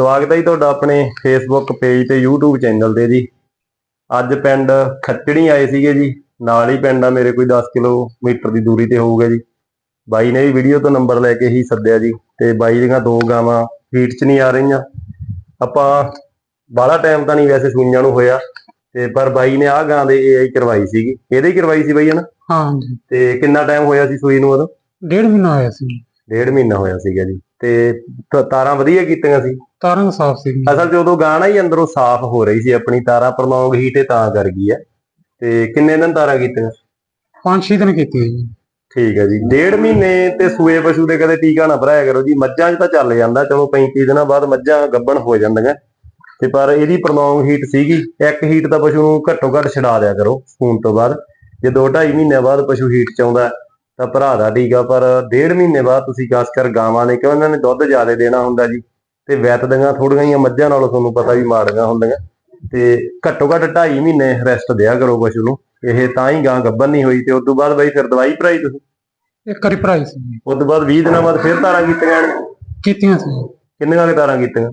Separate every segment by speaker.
Speaker 1: ਸਵਾਗਤ ਹੈ ਜੀ ਤੁਹਾਡਾ ਆਪਣੇ ਫੇਸਬੁੱਕ ਪੇਜ ਤੇ YouTube ਚੈਨਲ ਤੇ ਜੀ। ਅੱਜ ਪਿੰਡ ਖੱਟੜੀ ਆਏ ਸੀਗੇ ਜੀ। ਨਾਲ ਹੀ ਪਿੰਡ ਆ ਮੇਰੇ ਕੋਈ 10 ਕਿਲੋਮੀਟਰ ਦੀ ਦੂਰੀ ਤੇ ਹੋਊਗਾ ਜੀ। ਬਾਈ ਨੇ ਵੀ ਵੀਡੀਓ ਤੋਂ ਨੰਬਰ ਲੈ ਕੇ ਹੀ ਸੱਦਿਆ ਜੀ ਤੇ ਬਾਈ ਦੀਆਂ ਦੋ ਗਾਵਾਂ ਫੀਟ 'ਚ ਨਹੀਂ ਆ ਰਹੀਆਂ। ਆਪਾਂ ਬਾਹਲਾ ਟਾਈਮ ਤਾਂ ਨਹੀਂ ਵੈਸੇ ਸੂਈਆਂ ਨੂੰ ਹੋਇਆ। ਤੇ ਪਰ ਬਾਈ ਨੇ ਆਹ ਗਾਂ ਦੇ AI ਕਰਵਾਈ ਸੀਗੀ। ਇਹਦੇ ਹੀ ਕਰਵਾਈ ਸੀ ਬਾਈ ਹਨਾ?
Speaker 2: ਹਾਂਜੀ
Speaker 1: ਤੇ ਕਿੰਨਾ ਟਾਈਮ ਹੋਇਆ ਸੀ ਸੂਈ ਨੂੰ ਉਦੋਂ?
Speaker 2: ਡੇਢ ਮਹੀਨਾ ਹੋਇਆ ਸੀ।
Speaker 1: ਡੇਢ ਮਹੀਨਾ ਹੋਇਆ ਸੀਗਾ ਜੀ। ਤ- ਤਾਰਾਂ ਵਧੀਆ ਕੀਤੀਆਂ ਸੀ।
Speaker 2: ਤਾਰਾਂ ਸਾਫ਼ ਸੀ।
Speaker 1: ਅਸਲ 'ਚ ਉਦੋਂ ਗਾਣਾ ਹੀ ਅੰਦਰੋਂ ਸਾਫ਼ ਹੋ ਰਹੀ ਸੀ ਆਪਣੀ ਤਾਰਾਂ ਪ੍ਰਲੌਂਗ ਹੀ ਤੇ ਤਾਂ ਕਰ ਗਈ ਹੈ। ਤੇ ਕਿੰਨੇ ਦਿਨ ਤਾਰਾਂ ਕੀਤੀਆਂ?
Speaker 2: ਪੰਜ ਛੇ ਦਿਨ ਕੀਤੀ ਹੈ ਜੀ।
Speaker 1: ਠੀਕ ਹੈ ਜੀ। ਡੇਢ ਮਹੀਨੇ ਤੇ ਸੂਏ ਪਸ਼ੂ ਦੇ ਕਦੇ ਟੀਕਾ ਨਾ ਭਰਾਇਆ ਕਰੋ ਜੀ। ਮੱਝਾਂ 'ਚ ਤਾਂ ਚੱਲ ਜਾਂਦਾ ਚਲੋ 35 ਦਿਨਾਂ ਬਾਅਦ ਮੱਝਾਂ ਗੱਭਣ ਹੋ ਜਾਂਦੀਆਂ। ਤੇ ਪਰ ਇਹਦੀ ਪ੍ਰਲੌਂਗ ਹੀਟ ਸੀਗੀ। ਇੱਕ ਹੀਟ ਤਾਂ ਪਸ਼ੂ ਨੂੰ ਘੱਟੋ ਘੱਟ ਛਡਾ ਦਿਆ ਕਰੋ ਸੂਣ ਤੋਂ ਬਾਅਦ। ਜੇ 2.5 ਮਹੀਨਿਆਂ ਬਾਅਦ ਪਸ਼ੂ ਹੀਟ 'ਚ ਆਉਂਦਾ ਤਾਂ ਭਰਾ ਦਾ ਟੀਕਾ ਪਰ ਡੇਢ ਮਹੀਨੇ ਬਾਅਦ ਤੁਸੀਂ ਖਾਸ ਕਰ ਗਾਵਾਂ ਨੇ ਕਿਉਂ ਇਹਨਾਂ ਨੇ ਦੁੱਧ ਜ਼ਿਆਦਾ ਦੇਣਾ ਹੁੰਦਾ ਜੀ? ਤੇ ਵੈਤਦੀਆਂ ਥੋੜੀਆਂ ਜਿਹੀਆਂ ਮੱਝਾਂ ਨਾਲੋਂ ਤੁਹਾਨੂੰ ਪਤਾ ਵੀ ਮਾੜੀਆਂ ਹੁੰਦੀਆਂ ਤੇ ਘੱਟੋ ਘੱਟ 2.5 ਮਹੀਨੇ ਰੈਸਟ ਦਿਆ ਕਰੋ ਪਸ਼ੂ ਨੂੰ ਇਹ ਤਾਂ ਹੀ ਗਾਂ ਗੱਭਣ ਨਹੀਂ ਹੋਈ ਤੇ ਉਸ ਤੋਂ ਬਾਅਦ ਬਈ ਫਿਰ ਦਵਾਈ ਭਰਾਈ ਤੁਸੀਂ
Speaker 2: ਇੱਕ ਵਾਰੀ ਭਰਾਈ ਸੀ।
Speaker 1: ਉਸ ਤੋਂ ਬਾਅਦ 20 ਦਿਨਾਂ ਬਾਅਦ ਫਿਰ ਤਾਰਾਂ ਕੀਤੀਆਂ ਨੇ
Speaker 2: ਕੀਤੀਆਂ ਸੀ।
Speaker 1: ਕਿੰਨੀਆਂ ਕੁ ਤਾਰਾਂ ਕੀਤੀਆਂ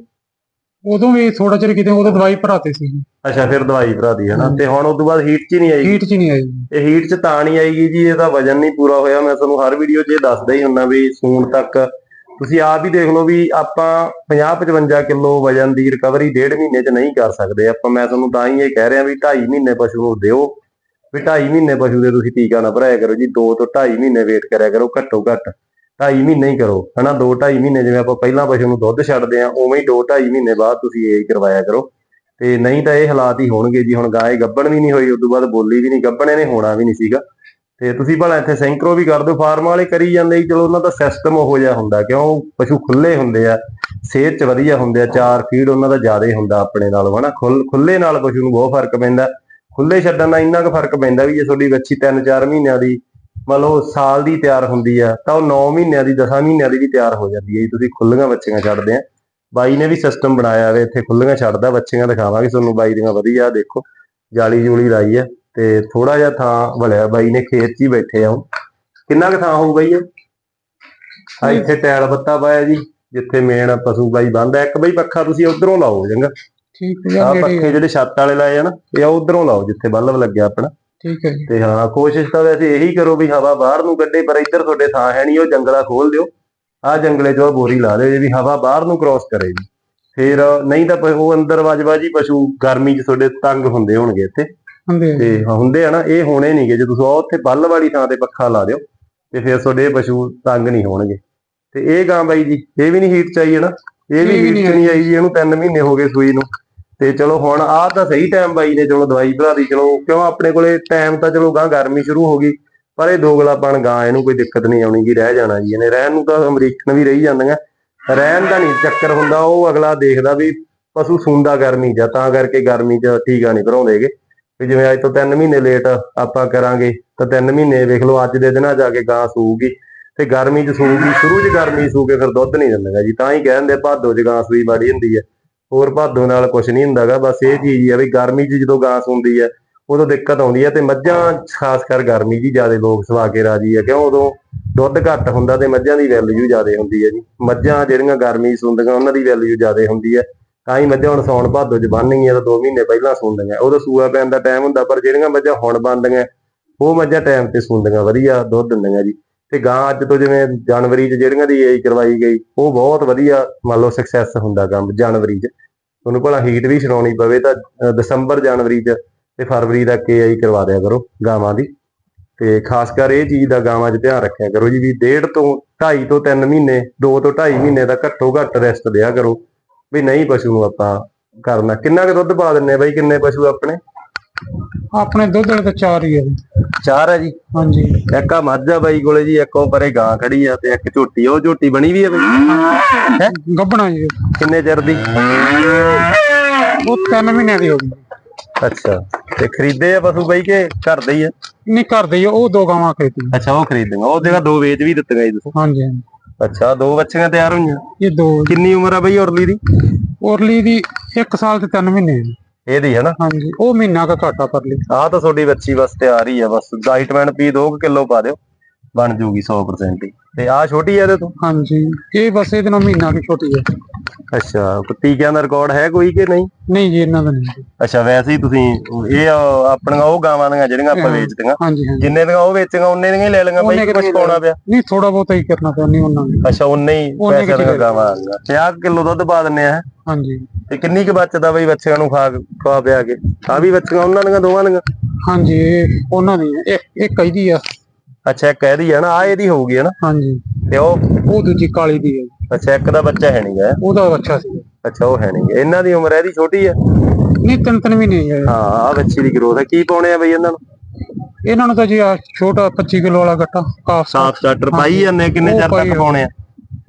Speaker 2: ਉਦੋਂ ਵੀ ਥੋੜਾ ਚਿਰ ਕੀਤੇ ਉਦੋਂ ਦਵਾਈ ਭਰਾਤੇ ਸੀ।
Speaker 1: ਅੱਛਾ ਫਿਰ ਦਵਾਈ ਭਰਾਦੀ ਹੈ ਨਾ ਤੇ ਹੁਣ ਉਸ ਤੋਂ ਬਾਅਦ ਹੀਟ 'ਚ ਨਹੀਂ ਆਈ
Speaker 2: ਹੀਟ ਚ ਨਹੀਂ ਆਈ।
Speaker 1: ਇਹ ਹੀਟ 'ਚ ਤਾਂ ਨਹੀਂ ਆਏਗੀ ਜੀ ਇਹਦਾ ਵਜਨ ਨਹੀਂ ਪੂਰਾ ਹੋਇਆ ਮੈਂ ਤੁਹਾਨੂੰ ਹਰ ਵੀਡੀਓ 'ਚ ਇਹ ਦੱਸਦਾ ਹੀ ਹੁੰਨਾ ਵੀ ਸੂਣ ਤੱਕ ਤੁਸੀਂ ਆਪ ਹੀ ਦੇਖ ਲਓ ਵੀ ਆਪਾਂ 50 55 ਕਿਲੋ ਵਜਨ ਦੀ ਰਿਕਵਰੀ ਡੇਢ ਮਹੀਨੇ 'ਚ ਨਹੀਂ ਕਰ ਸਕਦੇ। ਆਪਾਂ ਮੈਂ ਤੁਹਾਨੂੰ ਤਾਂ ਹੀ ਇਹ ਕਹਿ ਰਿਹਾ ਵੀ 2.5 ਮਹੀਨੇ ਪਸ਼ੂ ਨੂੰ ਦਿਓ। ਵੀ 2.5 ਮਹੀਨੇ ਪਸ਼ੂ ਦੇ ਤੁਸੀਂ ਟੀਕਾ ਨਾ ਭਰਾਇਆ ਕਰੋ ਜੀ। 2 ਤੋਂ 2.5 ਮਹੀਨੇ ਵੇਟ ਕਰਿਆ ਕਰੋ, ਘੱਟੋ ਘੱਟ 2.5 ਮਹੀਨੇ ਹੀ ਕਰੋ। ਹਨਾ 2 2.5 ਮਹੀਨੇ ਜਿਵੇਂ ਆਪਾਂ ਪਹਿਲਾਂ ਪਸ਼ੂ ਨੂੰ ਦੁੱਧ ਛੱਡਦੇ ਆ ਉਵੇਂ ਹੀ 2 2.5 ਮਹੀਨੇ ਬਾਅਦ ਤੁਸੀਂ ਇਹ ਕਰਵਾਇਆ ਕਰੋ। ਤੇ ਨਹੀਂ ਤਾਂ ਇਹ ਹਾਲਾਤ ਹੀ ਹੋਣਗੇ ਜੀ। ਹੁਣ ਗਾਏ ਗੱਬਣ ਵੀ ਨਹੀਂ ਹੋਈ, ਉਸ ਤੋਂ ਬਾਅਦ ਬੋਲੀ ਵੀ ਨਹੀਂ ਗੱਭਣ ਇਹਨੇ ਹੋਣਾ ਵੀ ਨਹੀਂ ਸੀਗਾ। ਤੇ ਤੁਸੀਂ ਭਲਾ ਇੱਥੇ ਸੈਂਕਰੋ ਵੀ ਕਰ ਦਿਓ, ਫਾਰਮ ਵਾਲੇ ਕਰੀ ਜਾਂਦੇ ਚਲੋ ਉਹਨਾਂ ਦਾ ਸਿਸਟਮ ਉਹੋ ਜਿਹਾ ਹੁੰਦਾ, ਕਿਉਂ? ਪਸ਼ੂ ਖੁੱਲੇ ਹੁੰਦੇ ਆ, ਸਿਹਤ ਚ ਵਧੀਆ ਹੁੰਦੇ ਆ, ਚਾਰ ਫੀਡ ਉਹਨਾਂ ਦਾ ਜ਼ਿਆਦਾ ਹੁੰਦਾ ਆਪਣੇ ਨਾਲ, ਹਨਾ? ਖੁੱਲੇ ਨਾਲ ਪਸ਼ੂ ਨੂੰ ਬਹੁਤ ਫ਼ਰਕ ਪੈਂਦਾ। ਖੁੱਲੇ ਛੱਡਣ ਨਾਲ ਇੰਨਾ ਕੁ ਫ਼ਰਕ ਪੈਂਦਾ ਵੀ ਜੇ ਤੁਹਾਡੀ ਵੱਛੀ 3-4 ਮਹੀਨਿਆਂ ਦੀ, ਮੰਨ ਲਓ ਸਾਲ ਦੀ ਤਿਆਰ ਹੁੰਦੀ ਆ, ਤਾਂ ਉਹ 9 ਮਹੀਨਿਆਂ ਦੀ 10 ਮਹੀਨਿਆਂ ਦੀ ਵੀ ਤਿਆਰ ਹੋ ਜਾਂਦੀ ਹੈ ਜੀ, ਤੁਸੀਂ ਖੁੱਲੀਆਂ ਬੱਚੀਆਂ ਛੱਡਦੇ ਆ। ਬਾਈ ਨੇ ਵੀ ਸਿਸਟਮ ਬਣਾਇਆ ਵੇ ਇੱਥੇ ਖੁੱਲੀਆਂ ਛੱਡਦਾ ਬੱਚੀਆਂ ਦਿਖਾਵਾਂਗੇ ਤੁਹਾਨੂੰ, ਬਾਈ ਦੀਆਂ ਵਧੀਆ, ਦੇਖੋ ਜਾਲੀ ਜੂਲੀ ਲਾਈ ਆ। ਤੇ ਥੋੜਾ ਜਿਹਾ ਥਾਂ ਵਲਿਆ ਬਾਈ ਨੇ ਖੇਤ 'ਚ ਹੀ ਬੈਠੇ ਆ। ਕਿੰਨਾ ਕੁ ਥਾਂ ਹੋਊਗਾ ਜੀ? ਆ ਇੱਥੇ ਟੈਲ ਬੱਤਾ ਪਾਇਆ ਜੀ ਜਿੱਥੇ ਮੇਨ ਪਸ਼ੂ ਬਾਈ ਬੰਦਾ ਇੱਕ ਬਈ ਪੱਖਾ ਤੁਸੀਂ ਉਧਰੋਂ ਲਾਓ ਚੰਗਾ।
Speaker 2: ਠੀਕ ਹੈ
Speaker 1: ਆ
Speaker 2: ਜੀ
Speaker 1: ਪੱਖੇ ਜਿਹੜੇ ਛੱਤ ਵਾਲੇ ਲਾਏ ਆ ਨਾ ਇਹ ਉਧਰੋਂ ਲਾਓ ਜਿੱਥੇ ਬੱਲਬ ਲੱਗਿਆ ਆਪਣਾ।
Speaker 2: ਠੀਕ ਹੈ ਜੀ।
Speaker 1: ਤੇ ਹਾਂ ਕੋਸ਼ਿਸ਼ ਤਾਂ ਵੈਸੇ ਇਹੀ ਕਰੋ ਵੀ ਹਵਾ ਬਾਹਰ ਨੂੰ ਕੱਢੇ ਪਰ ਇੱਧਰ ਤੁਹਾਡੇ ਥਾਂ ਹੈ ਨਹੀਂ ਉਹ ਜੰਗਲਾ ਖੋਲ ਦਿਓ। ਆ ਜੰਗਲੇ 'ਚ ਉਹ ਬੋਰੀ ਲਾ ਦਿਓ ਜੇ ਵੀ ਹਵਾ ਬਾਹਰ ਨੂੰ ਕ੍ਰਾਸ ਕਰੇ ਜੀ। ਫਿਰ ਨਹੀਂ ਤਾਂ ਉਹ ਅੰਦਰ ਵਜਵਾਜੀ ਪਸ਼ੂ ਗਰਮੀ 'ਚ ਤੁਹਾਡੇ ਤੰਗ ਹੁੰਦੇ ਹੋਣਗੇ ਇੱਥੇ।
Speaker 2: ਹੁੰਦੇ ਆ।
Speaker 1: ਤੇ ਹੁੰਦੇ ਆ ਨਾ ਇਹ ਹੋਣੇ ਨਹੀਂਗੇ ਜੇ ਤੁਸੀਂ ਉਹ ਉੱਥੇ ਬੱਲ ਵਾਲੀ ਥਾਂ ਤੇ ਪੱਖਾ ਲਾ ਦਿਓ ਤੇ ਫਿਰ ਤੁਹਾਡੇ ਪਸ਼ੂ ਤੰਗ ਨਹੀਂ ਹੋਣਗੇ। ਤੇ ਇਹ ਗਾਂ ਬਾਈ ਜੀ ਇਹ ਵੀ ਨਹੀਂ ਹੀਟ ਚਾਹੀਏ ਨਾ? ਇਹ ਵੀ ਹੀਟ
Speaker 2: ਨਹੀਂ
Speaker 1: ਆਈ। ਜੀ ਇਹਨੂੰ 3 ਮਹੀਨੇ ਹੋ ਗਏ ਸੂਈ ਨੂੰ। ਤੇ ਚਲੋ ਹੁਣ ਆਹ ਤਾਂ ਸਹੀ ਟਾਈਮ ਬਾਈ ਨੇ ਚਲੋ ਦਵਾਈ ਭਰਾ ਦੀ ਚਲੋ ਕਿਉਂ ਆਪਣੇ ਕੋਲੇ ਟਾਈਮ ਤਾਂ ਚਲੋ ਗਾਂ ਗਰਮੀ ਸ਼ੁਰੂ ਹੋ ਗਈ ਪਰ ਇਹ ਦੋਗਲਾਪਣ ਗਾਂ ਇਹਨੂੰ ਕੋਈ ਦਿੱਕਤ ਨਹੀਂ ਆਉਣੀ ਜੀ ਰਹਿ ਜਾਣਾ ਜੀ। ਇਹਨੇ ਰਹਿਣ ਨੂੰ ਤਾਂ ਅਮਰੀਕਨ ਵੀ ਰਹੀ ਜਾਂਦੀਆਂ। ਰਹਿਣ ਦਾ ਨਹੀਂ ਚੱਕਰ ਹੁੰਦਾ ਉਹ ਅਗਲਾ ਦੇਖਦਾ ਵੀ ਪਸ਼ੂ ਸੁੰਦਾ ਗਰਮੀ ਜਾਂ ਤਾਂ ਕਰਕੇ ਗਰਮੀ 'ਚ ਟੀਕਾ ਨਹੀਂ ਭਰਾਉਂਦੇਗੇ ਵੀ ਜਿਵੇਂ ਅੱਜ ਤੋਂ 3 ਮਹੀਨੇ ਲੇਟ ਆਪਾਂ ਕਰਾਂਗੇ, ਤਾਂ 3 ਮਹੀਨੇ ਵੇਖ ਲਓ ਅੱਜ ਦੇ ਦਿਨਾਂ ਜਾ ਕੇ ਗਾਂ ਸੂਗੀ ਤੇ ਗਰਮੀ 'ਚ ਸੂਗੀ ਸ਼ੁਰੂ 'ਚ ਗਰਮੀ ਸੂ ਕੇ ਫਿਰ ਦੁੱਧ ਨਹੀਂ ਦਿੰਦਾਗਾ ਜੀ। ਤਾਂ ਹੀ ਕਹਿੰਦੇ ਭਾਦੋ 'ਚ ਗਾਂ ਸੂਈ ਮਾੜੀ ਹੁੰਦੀ ਹੈ ਹੋਰ ਭਾਦੋ ਨਾਲ ਕੁਝ ਨਹੀਂ ਹੁੰਦਾਗਾ, ਬਸ ਇਹ ਚੀਜ਼ ਹੈ ਵੀ ਗਰਮੀ 'ਚ ਜਦੋਂ ਗਾਂ ਸੂੰਦੀ ਹੈ ਉਦੋਂ ਦਿੱਕਤ ਆਉਂਦੀ ਹੈ ਤੇ ਮੱਝਾਂ ਖਾਸ ਕਰ ਗਰਮੀ 'ਚ ਹੀ ਜ਼ਿਆਦਾ ਲੋਕ ਸਵਾ ਕੇ ਰਾਜੀ ਹੈ ਕਿਉਂ? ਉਦੋਂ ਦੁੱਧ ਘੱਟ ਹੁੰਦਾ ਤੇ ਮੱਝਾਂ ਦੀ ਵੈਲਿਊ ਜ਼ਿਆਦਾ ਹੁੰਦੀ ਹੈ ਜੀ। ਮੱਝਾਂ ਜਿਹੜੀਆਂ ਗਰਮੀ 'ਚ ਉਹਨਾਂ ਦੀ ਵੈਲਿਊ ਜ਼ਿਆਦਾ ਹੁੰਦੀ ਹੈ ਤਾਂ ਹੀ ਮੱਝਾਂ ਹੁਣ ਸੌਣ ਭਾਦੋ 'ਚ ਬੰਨ੍ਹਣਗੀਆਂ ਤਾਂ 2 ਮਹੀਨੇ ਪਹਿਲਾਂ ਸੂੰਦੀਆਂ ਉਦੋਂ ਸੂਆ ਪੈਣ ਦਾ ਟਾਈਮ ਹੁੰਦਾ, ਪਰ ਜਿਹੜੀਆਂ ਮੱਝਾਂ ਹੁਣ ਬੰਦੀਆਂ ਉਹ ਮੱਝਾਂ ਟਾਈਮ ਤੇ ਸੂੰਦੀਆਂ ਵਧੀਆ ਦੁੱਧ ਦਿੰਦੀਆਂ ਜੀ। ਤੇ ਗਾਂ ਅੱਜ ਤੋਂ ਜਿਵੇਂ ਜਨਵਰੀ 'ਚ ਜਿਹੜੀਆਂ ਦੀ ਏਜ ਕਰਵਾਈ ਗਈ, ਉਹ ਬਹੁਤ ਵਧੀਆ ਮੰਨ ਲਓ ਸਕਸੈਸ ਹੁੰਦਾ ਕੰਮ ਜਨਵਰੀ 'ਚ। ਤੁਹਾਨੂੰ ਭਲਾ ਹੀਟ ਵੀ ਛਡਾਉਣੀ ਪਵੇ ਤਾਂ ਦਸੰਬਰ ਜਨਵਰੀ 'ਚ ਤੇ ਫਰਵਰੀ ਤੱਕ ਏਆਈ ਕਰਵਾ ਦਿਆ ਕਰੋ ਗਾਵਾਂ ਦੀ। ਤੇ ਖਾਸ ਕਰ ਇਹ ਚੀਜ਼ ਦਾ ਗਾਵਾਂ 'ਚ ਧਿਆਨ ਰੱਖਿਆ ਕਰੋ ਜੀ ਵੀ ਡੇਢ ਤੋਂ 2.5 ਤੋਂ 3 ਮਹੀਨੇ 2 ਤੋਂ 2.5 ਮਹੀਨੇ ਦਾ ਘੱਟੋ ਘੱਟ ਰੈਸਟ ਦਿਆ ਕਰੋ। ਵੀ ਨਹੀਂ ਪਸ਼ੂ ਨੂੰ ਆਪਾਂ ਕਰਨਾ। ਕਿੰਨਾ ਕੁ ਦੁੱਧ ਪਾ ਦਿੰਨੇ ਆ ਬਾਈ? ਕਿੰਨੇ ਪਸ਼ੂ ਆਪਣੇ?
Speaker 2: ਆਪਣੇ ਦੁੱਧ ਵਾਲੇ ਤਾਂ ਚਾਰ ਹੀ ਆ ਜੀ।
Speaker 1: ਚਾਰ ਹੈ ਜੀ?
Speaker 2: ਹਾਂਜੀ।
Speaker 1: ਇੱਕ ਆ ਮੱਝ ਆ ਬਾਈ ਕੋਲੇ ਜੀ ਇੱਕ ਪਰੇ ਗਾਂ ਖੜੀ ਆ ਤੇ ਇੱਕ ਝੋਟੀ। ਆ, ਉਹ ਝੋਟੀ ਬਣੀ ਵੀ ਆ ਬਾਈ? ਹੈ?
Speaker 2: ਗੱਬਣਾ ਜੀ।
Speaker 1: ਕਿੰਨੇ ਚਿਰ ਦੀ?
Speaker 2: ਉਹ ਤਿੰਨ ਮਹੀਨਿਆਂ ਦੀ ਹੋ ਗਈ।
Speaker 1: ਅੱਛਾ। ਤੇ ਖਰੀਦੇ ਆ ਪਸ਼ੂ ਬਾਈ ਕਿ ਘਰ ਦੇ ਹੀ ਆ?
Speaker 2: ਨਹੀਂ ਕਰਦੇ ਉਹ ਦੋ ਗਾਵਾਂ ਖਰੀਦੀ
Speaker 1: ਅੱਛਾ ਉਹ ਖਰੀਦੀਆਂ। ਉਹ ਜਿਹੜਾ ਦੋ ਵੇਚ ਵੀ ਦਿੱਤੀਆਂ ਜੀ ਤੁਸੀਂ।
Speaker 2: ਹਾਂਜੀ ਹਾਂਜੀ।
Speaker 1: ਅੱਛਾ ਦੋ ਬੱਚੀਆਂ ਤਿਆਰ ਹੋਈਆਂ?
Speaker 2: ਇਹ ਦੋ।
Speaker 1: ਕਿੰਨੀ ਉਮਰ ਆ ਬਈ ਉਰਲੀ ਦੀ?
Speaker 2: ਉਰਲੀ ਦੀ 1 ਸਾਲ ਤੇ 3 ਮਹੀਨੇ ਆ।
Speaker 1: ਇਹਦੀ ਹੈ ਨਾ
Speaker 2: ਹਾਂਜੀ ਉਹ ਮਹੀਨਾ ਕਾ ਘਾਟਾ ਪਰ ਲਈ
Speaker 1: ਆਹ ਤਾਂ ਤੁਹਾਡੀ ਬੱਚੀ ਬਸ ਤਿਆਰ ਹੀ ਆ ਬਸ ਡਾਈਟਮੈਂਟ ਪੀ 2 ਕਿਲੋ ਪਾ ਦਿਓ ਬਣ ਜੂਗੀ 100% ਹੀ। ਤੇ ਆਹ ਛੋਟੀ ਆ ਇਹਦੇ ਤੋਂ?
Speaker 2: ਹਾਂਜੀ ਇਹ ਬਸ ਇਹਦੇ ਨਾਲ ਮਹੀਨਾ ਕੀ ਛੋਟੀ ਹੈ
Speaker 1: ਅੱਛਾ ਟੀਕਿਆਂ ਦਾ ਰਿਕਾਰਡ ਹੈ ਕੋਈ ਕਿ ਨਹੀਂ?
Speaker 2: ਨਹੀਂ ਜੀ ਇਹਨਾਂ ਦਾ ਨਹੀਂ
Speaker 1: ਅੱਛਾ ਵੈਸੇ ਹੀ ਤੁਸੀਂ ਇਹ ਆਪਣੀਆਂ ਉਹ ਗਾਵਾਂ ਦੀਆਂ ਜਿਹੜੀਆਂ ਆਪਾਂ। ਵੇਚਦੀਆਂ ਜਿੰਨੇ ਦੀਆਂ ਉਹ ਵੇਚੀਆਂ ਉਹਨੇ ਦੀਆਂ ਹੀ ਲੈ
Speaker 2: ਉਹਨੇ
Speaker 1: ਬਈ ਕੁਝ ਪਾਉਣਾ ਪਿਆ।
Speaker 2: ਨਹੀਂ ਥੋੜਾ ਬਹੁਤਾ ਹੀ ਕਰਨਾ ਪਿਆ ਨਹੀਂ ਉਹਨਾਂ ਨੇ।
Speaker 1: ਅੱਛਾ ਉਹਨੇ ਹੀ ਪੈਸੇ ਦੀਆਂ ਗਾਵਾਂ ਆ ਗਈਆਂ 50 ਕਿਲੋ ਦੁੱਧ ਪਾ ਦਿੰਨੇ ਆ
Speaker 2: ਹਾਂਜੀ।
Speaker 1: ਤੇ ਕਿੰਨੀ ਕੁ ਬਚਦਾ ਬਈ ਬੱਚਿਆਂ ਨੂੰ ਖਾ ਖਵਾ ਪਿਆ ਕੇ? ਆ ਵੀ ਬੱਚੀਆਂ ਉਹਨਾਂ ਦੀਆਂ ਦੋਵਾਂ ਦੀਆਂ?
Speaker 2: ਹਾਂਜੀ ਉਹਨਾਂ ਦੀ। ਇੱਕ ਇੱਕ ਇਹਦੀ ਆ।
Speaker 1: ਅੱਛਾ ਇੱਕ ਇਹਦੀ ਆ ਨਾ ਆ ਇਹਦੀ ਹੋਊਗੀ ਹਨਾ
Speaker 2: ਹਾਂਜੀ।
Speaker 1: ਤੇ ਉਹ
Speaker 2: ਉਹ ਦੂਜੀ ਕਾਲੀ ਦੀ ਹੈ।
Speaker 1: ਅੱਛਾ ਇੱਕ ਦਾ ਬੱਚਾ ਹੈ ਨਹੀਂਗਾ
Speaker 2: ਉਹਦਾ ਬੱਚਾ ਸੀ।
Speaker 1: ਅੱਛਾ ਉਹ ਹੈ ਨਹੀਂਗਾ ਇਹਨਾਂ ਦੀ ਉਮਰ ਇਹਦੀ ਛੋਟੀ ਆ?
Speaker 2: ਨਹੀਂ ਤਿੰਨ ਤਿੰਨ ਮਹੀਨੇ ਹੀ ਹੈ
Speaker 1: ਹਾਂ ਆ ਬੱਚੀ ਦੀ ਗਰੋਥ ਹੈ ਕੀ ਪਾਉਣੇ ਆ ਬਈ ਇਹਨਾਂ ਨੂੰ?
Speaker 2: ਇਹਨਾਂ ਨੂੰ ਤਾਂ ਜੀ ਆ ਛੋਟਾ 25 ਕਿਲੋ ਵਾਲਾ ਗੱਟਾ ਕਾਫ
Speaker 1: ਸਾਫ਼ ਸਟਾਰਟਰ ਪਾਈ ਜਾਂਦੇ ਕਿੰਨੇ ਚਿਰ ਤੱਕ। ਪਾਉਣੇ ਆ।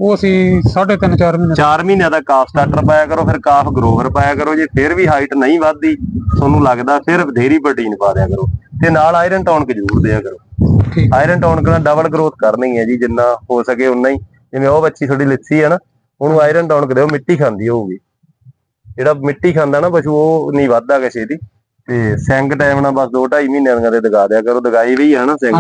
Speaker 2: ਉਹ ਅਸੀਂ 3.5 4 ਮਹੀਨੇ
Speaker 1: 4 ਮਹੀਨਿਆਂ ਦਾ ਕਾਫ ਸਟਾਰਟਰ ਪਾਇਆ ਕਰੋ ਫਿਰ ਕਾਫ ਗਰੋਵਰ ਪਾਇਆ ਕਰੋ। ਜੇ ਫਿਰ ਵੀ ਹਾਈਟ ਨਹੀਂ ਵੱਧਦੀ ਤੁਹਾਨੂੰ ਲੱਗਦਾ ਫਿਰ ਵਧੇਰੀ ਪ੍ਰੋਟੀਨ ਪਾ ਦਿਆ ਕਰੋ। ਤੇ ਨਾਲ ਆਇਰਨ ਟੌਨਕ ਜ਼ਰੂਰ ਦਿਆ ਕਰੋ। ਆਇਰਨ ਟੌਨਕ ਨਾਲ ਡਬਲ ਗਰੋਥ ਕਰਨੀ ਹੈ ਜੀ ਜਿੰਨਾ ਹੋ ਸਕੇ ਉਨਾ ਹੀ। ਜਿਵੇਂ ਉਹ ਬੱਚੀ ਤੁਹਾਡੀ ਲਿੱਸੀ ਹੈ ਨਾ ਉਹਨੂੰ ਆਇਰਨ ਟੌਨਕ ਦਿਓ ਮਿੱਟੀ ਖਾਂਦੀ ਹੋਊਗੀ। ਜਿਹੜਾ ਮਿੱਟੀ ਖਾਂਦਾ ਨਾ ਪਸ਼ੂ ਉਹ ਨਹੀਂ ਵੱਧਦਾ ਕਿਸੇ ਦੀ। ਤੇ ਸਿੰਗ ਟਾਈਮ ਨਾਲ ਬਸ 2 2.5 ਮਹੀਨਿਆਂ ਦੇ ਦਗਾ ਦਿਆ ਕਰੋ ਦਗਾਈ ਵੀ ਹੈ ਨਾ ਸਿੰਗ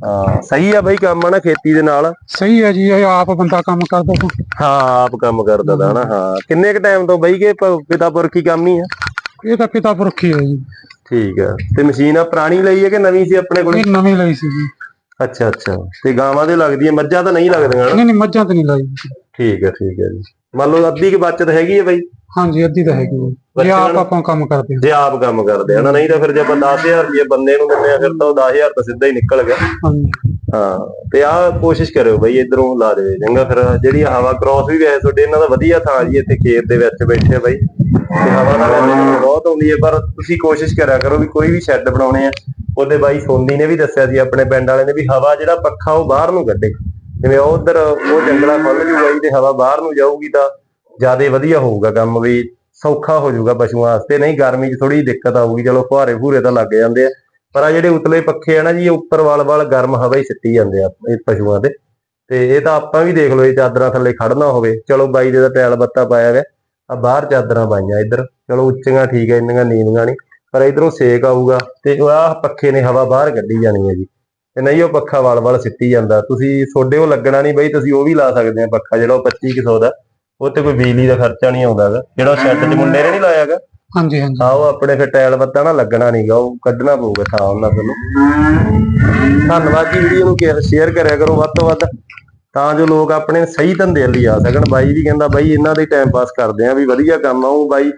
Speaker 1: ਹਾਂ ਸਹੀ ਆ ਬਈ ਕੰਮ ਆ ਨਾ ਖੇਤੀ ਦੇ ਨਾਲ।
Speaker 2: ਸਹੀ ਹੈ ਜੀ ਇਹ ਆਪ ਬੰਦਾ ਕੰਮ ਕਰਦਾ ਤਾਂ।
Speaker 1: ਹਾਂ ਆਪ ਕੰਮ ਕਰਦਾ ਦਾ ਨਾ ਹਾਂ। ਕਿੰਨੇ ਕ ਟਾਈਮ ਤੋਂ ਬਈ ਕੇ ਪ- ਪਿਤਾ ਪੁਰਖੀ ਕੰਮ ਹੀ ਆ?
Speaker 2: ਇਹ ਤਾਂ ਪਿਤਾ ਪੁਰਖੀ ਹੈ ਜੀ।
Speaker 1: ਠੀਕ ਆ। ਤੇ ਮਸ਼ੀਨ ਆ ਪੁਰਾਣੀ ਲਈ ਹੈ ਕਿ ਨਵੀਂ ਸੀ ਆਪਣੇ ਕੋਲ?
Speaker 2: ਇਹ ਨਵੀਂ ਲਈ ਸੀ ਜੀ।
Speaker 1: ਅੱਛਾ ਅੱਛਾ। ਤੇ ਗਾਵਾਂ ਦੇ ਲੱਗਦੀ ਹੈ ਮੱਝਾਂ ਤਾਂ ਨਹੀਂ ਲੱਗਦੀਆਂ ਹਨਾ
Speaker 2: ਨਹੀਂ ਨਹੀਂ ਮੱਝਾਂ ਤੇ ਨਹੀਂ ਲਾਈ ਜੀ।
Speaker 1: ਠੀਕ ਹੈ ਠੀਕ ਹੈ ਜੀ। ਮੰਨ ਲਓ ਅੱਧੀ ਕੀ ਬਚਤ ਹੈਗੀ ਹੈ ਬਈ?
Speaker 2: ਹਾਂਜੀ ਅੱਧੀ ਤਾਂ ਹੈਗੀ ਹੈ ਜੇ
Speaker 1: ਬੱਚਿਆਂ
Speaker 2: ਆਪ
Speaker 1: ਨੂੰ-
Speaker 2: ਆਪਾਂ ਕੰਮ ਕਰਦੇ ਹਾਂ।
Speaker 1: ਜੇ ਆਪ ਕੰਮ ਕਰਦੇ ਆ ਨਾ ਨਹੀਂ ਤਾਂ ਫਿਰ ਜੇ ਆਪਾਂ 10000 ਰੁਪਏ ਬੰਦੇ ਨੂੰ ਦਿੰਦੇ ਆ ਫਿਰ ਤਾਂ ਉਹ 10000 ਤਾਂ ਸਿੱਧਾ ਹੀ ਨਿਕਲ ਗਿਆ।
Speaker 2: ਹਾਂਜੀ।
Speaker 1: ਹਾਂ, ਤੇ ਆਹ ਕੋਸ਼ਿਸ਼ ਕਰਿਓ ਬਈ ਇਧਰੋਂ ਲਾ ਦੇਵੇ ਚੰਗਾ ਫਿਰ ਜਿਹੜੀ ਹਵਾ ਕ੍ਰਾਸ ਵੀ ਵੈਸੇ ਤੁਹਾਡੇ, ਇਹਨਾਂ ਦਾ ਵਧੀਆ ਥਾਂ ਜੀ ਇੱਥੇ ਖੇਤ ਦੇ ਵਿੱਚ ਬੈਠੇ ਆ ਬਈ। ਤੇ ਹਵਾ ਦਾ ਵੈਸੇ ਬਹੁਤ ਆਉਂਦੀ ਹੈ ਪਰ ਤੁਸੀਂ ਕੋਸ਼ਿਸ਼ ਕਰਿਆ ਕਰੋ ਵੀ ਕੋਈ ਵੀ ਸ਼ੈੱਡ ਬਣਾਉਣੇ ਆ, ਉਹਦੇ ਬਾਈ ਸੋਨੀ ਨੇ ਵੀ ਦੱਸਿਆ ਸੀ, ਆਪਣੇ ਪਿੰਡ ਵਾਲੇ ਨੇ ਵੀ ਹਵਾ ਜਿਹੜਾ ਪੱਖਾ ਉਹ ਬਾਹਰ ਨੂੰ ਕੱਢੇ। ਜਿਵੇਂ ਉਹ ਉਧਰ ਉਹ ਜੰਗਲਾ ਖੁੱਲ ਜੂਗਾ ਤੇ ਹਵਾ ਬਾਹਰ ਨੂੰ ਜਾਊਗੀ ਤਾਂ ਜ਼ਿਆਦਾ ਵਧੀਆ ਹੋਊਗਾ ਕੰਮ ਵੀ, ਸੌਖਾ ਹੋ ਜਾਊਗਾ ਪਸ਼ੂਆਂ ਵਾਸਤੇ, ਨਹੀਂ ਗਰਮੀ 'ਚ ਥੋੜੀ ਦਿੱਕਤ ਆਊਗੀ, ਚਲੋ ਫੁਹਾਰੇ ਫੂਰੇ ਤਾਂ ਲੱਗ ਜਾਂਦੇ ਆ। ਪਰ ਆ ਜਿਹੜੇ ਉਤਲੇ ਪੱਖੇ ਆ ਨਾ ਜੀ ਉੱਪਰ ਵਾਲ ਵਾਲ ਗਰਮ ਹਵਾ ਹੀ ਸਿੱਟੀ ਜਾਂਦੇ ਆ ਇਹ ਪਸ਼ੂਆਂ ਦੇ ਤੇ ਇਹ ਤਾਂ ਆਪਾਂ ਵੀ ਦੇਖ ਲਓ, ਇਹ ਚਾਦਰਾਂ ਥੱਲੇ ਖੜਨਾ ਹੋਵੇ। ਚਲੋ ਬਾਈ ਦੇ ਤਾਂ ਟੈਲ ਬੱਤਾ ਪਾਇਆ ਗਿਆ ਆ ਬਾਹਰ ਚਾਦਰਾਂ ਪਾਈਆਂ ਇੱਧਰ। ਚਲੋ ਉੱਚੀਆਂ ਠੀਕ ਹੈ ਇੰਨੀਆਂ ਨੀਵੀਆਂ ਨਹੀਂ। ਪਰ ਇਧਰੋਂ ਸੇਕ ਆਊਗਾ ਤੇ ਆਹ ਪੱਖੇ ਨੇ ਹਵਾ ਬਾਹਰ ਕੱਢੀ ਜਾਣੀ ਹੈ ਜੀ। ਤੇ ਨਹੀਂ ਉਹ ਪੱਖਾ ਵਾਲ ਵਾਲ ਸਿੱਟੀ ਜਾਂਦਾ। ਤੁਸੀਂ ਤੁਹਾਡੇ ਉਹ ਲੱਗਣਾ ਨਹੀਂ ਬਈ, ਤੁਸੀਂ ਉਹ ਵੀ ਲਾ ਸਕਦੇ ਆ ਪੱਖਾ ਜਿਹੜਾ ਉਹ 2500 ਦਾ। ਉਹ ਤੇ ਕੋਈ ਬਿਜਲੀ ਦਾ ਖਰਚਾ ਨਹੀਂ ਆਉਂਦਾ ਗਾ ਜਿਹੜਾ ਸ਼ੈੱਡ 'ਚ ਮੁੰਡੇ ਨੇ ਨਹੀਂ ਲਾਇਆਗਾ
Speaker 2: ਹਾਂਜੀ ਹਾਂਜੀ।
Speaker 1: ਆਓ ਆਪਣੇ ਫਿਰ ਟਾਇਲ ਬੱਤਾ ਨਾ ਲੱਗਣਾ ਨਹੀਂਗਾ ਉਹ ਕੱਢਣਾ ਪਊਗਾ ਥਾਂ ਉਹਨਾਂ ਤੋਂ ਧੰਨਵਾਦ ਜੀ ਵੀਡੀਓ ਨੂੰ ਸ਼ੇਅਰ ਕਰਿਆ ਕਰੋ ਵੱਧ ਤੋਂ ਵੱਧ। ਤਾਂ ਜੋ ਲੋਕ ਆਪਣੇ ਸਹੀ ਧੰਦੇ ਲਈ ਆ ਸਕਣ। ਬਾਈ ਵੀ ਕਹਿੰਦਾ, ਬਾਈ ਇਹਨਾਂ ਦੇ ਟਾਈਮ ਪਾਸ ਕਰਦੇ ਆ ਵੀ ਵਧੀਆ ਕੰਮ ਆ। ਉਹ ਬਾਈ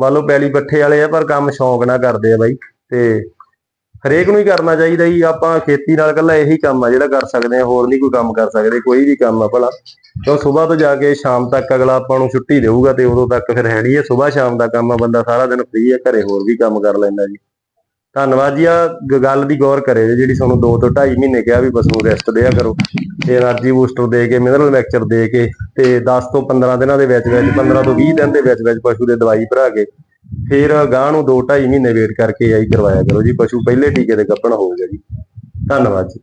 Speaker 1: ਮੰਨ ਲਓ ਪੈਲੀ ਪੱਠੇ ਵਾਲੇ ਆ, ਪਰ ਕੰਮ ਸ਼ੌਂਕ ਨਾਲ ਕਰਦੇ ਆ ਬਾਈ। ਤੇ ਹਰੇਕ ਨੂੰ ਹੀ ਕਰਨਾ ਚਾਹੀਦਾ ਜੀ, ਆਪਾਂ ਖੇਤੀ ਨਾਲ ਇਕੱਲਾ ਇਹੀ ਕੰਮ ਆ, ਜਿਹੜਾ ਕਰ ਸਕਦੇ ਆ ਹੋਰ ਨਹੀਂ ਕੋਈ ਕੰਮ ਕਰ ਸਕਦੇ, ਕੋਈ ਵੀ ਕੰਮ ਆ ਭਲਾ। ਤਾਂ ਸਵੇਰ ਤੋਂ ਜਾ ਕੇ ਸ਼ਾਮ ਤੱਕ ਅਗਲਾ ਆਪਾਂ ਨੂੰ ਛੁੱਟੀ ਦੇਊਗਾ ਤੇ ਉਦੋਂ ਤੱਕ ਫਿਰ ਹੈ ਨਹੀਂ ਸਵੇਰ ਸ਼ਾਮ ਦਾ ਕੰਮ ਆ, ਬੰਦਾ ਸਾਰਾ ਦਿਨ ਫ੍ਰੀ ਹੈ ਘਰੇ ਹੋਰ ਵੀ ਕੰਮ ਕਰ ਲੈਂਦਾ ਜੀ। ਧੰਨਵਾਦ ਜੀ ਆ ਗੱਲ ਦੀ ਗੌਰ ਕਰੇ ਜਿਹੜੀ ਸਾਨੂੰ 2 ਤੋਂ 2.5 ਮਹੀਨੇ ਕਿਹਾ ਵੀ ਪਸ਼ੂ ਰੈਸਟ ਦਿਆ ਕਰੋ। ਤੇ એનર્ਜੀ ਬੂਸਟਰ ਦੇ ਕੇ ਮਿਨਰਲ ਲੈਕਚਰ ਦੇ ਕੇ, ਤੇ 10 ਤੋਂ 15 ਦਿਨਾਂ ਦੇ ਵਿੱਚ ਵਿੱਚ 15 ਤੋਂ 20 ਦਿਨ ਦੇ ਵਿੱਚ ਵਿੱਚ ਪਸ਼ੂ ਦੇ ਦਵਾਈ ਭਰਾ ਕੇ ਫਿਰ ਗਾਂ ਨੂੰ 2 2.5 ਮਹੀਨੇ ਵੇਟ ਕਰਕੇ ਆਈ ਕਰਵਾਇਆ ਕਰੋ ਜੀ, ਪਸ਼ੂ ਪਹਿਲੇ ਟੀਕੇ ਦੇ ਗੱਭਣ ਹੋਊਗਾ ਜੀ। ਧੰਨਵਾਦ ਜੀ।